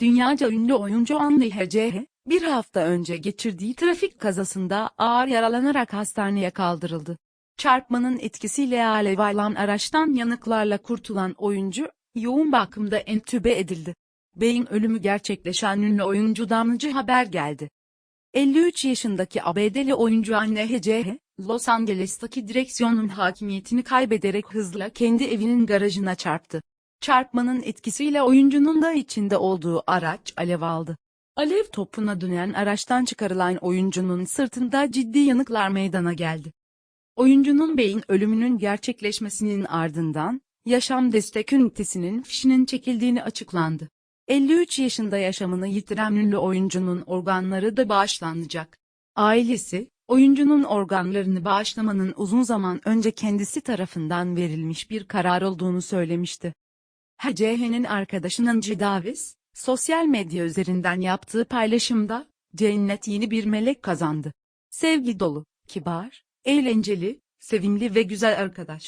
Dünyaca ünlü oyuncu Anne Hecehe, bir hafta önce geçirdiği trafik kazasında ağır yaralanarak hastaneye kaldırıldı. Çarpmanın etkisiyle alev alan araçtan yanıklarla kurtulan oyuncu, yoğun bakımda entübe edildi. Bey'in ölümü gerçekleşen ünlü oyuncu damlıcı haber geldi. 53 yaşındaki ABD'li oyuncu Anne Hecehe, Los Angeles'taki direksiyonun hakimiyetini kaybederek hızla kendi evinin garajına çarptı. Çarpmanın etkisiyle oyuncunun da içinde olduğu araç alev aldı. Alev topuna dönen araçtan çıkarılan oyuncunun sırtında ciddi yanıklar meydana geldi. Oyuncunun beyin ölümünün gerçekleşmesinin ardından, yaşam destek ünitesinin fişinin çekildiğini açıklandı. 53 yaşında yaşamını yitiren ünlü oyuncunun organları da bağışlanacak. Ailesi, oyuncunun organlarını bağışlamanın uzun zaman önce kendisi tarafından verilmiş bir karar olduğunu söylemişti. HCH'nin arkadaşı Nancy Davis, sosyal medya üzerinden yaptığı paylaşımda, Cennet yeni bir melek kazandı. Sevgi dolu, kibar, eğlenceli, sevimli ve güzel arkadaş.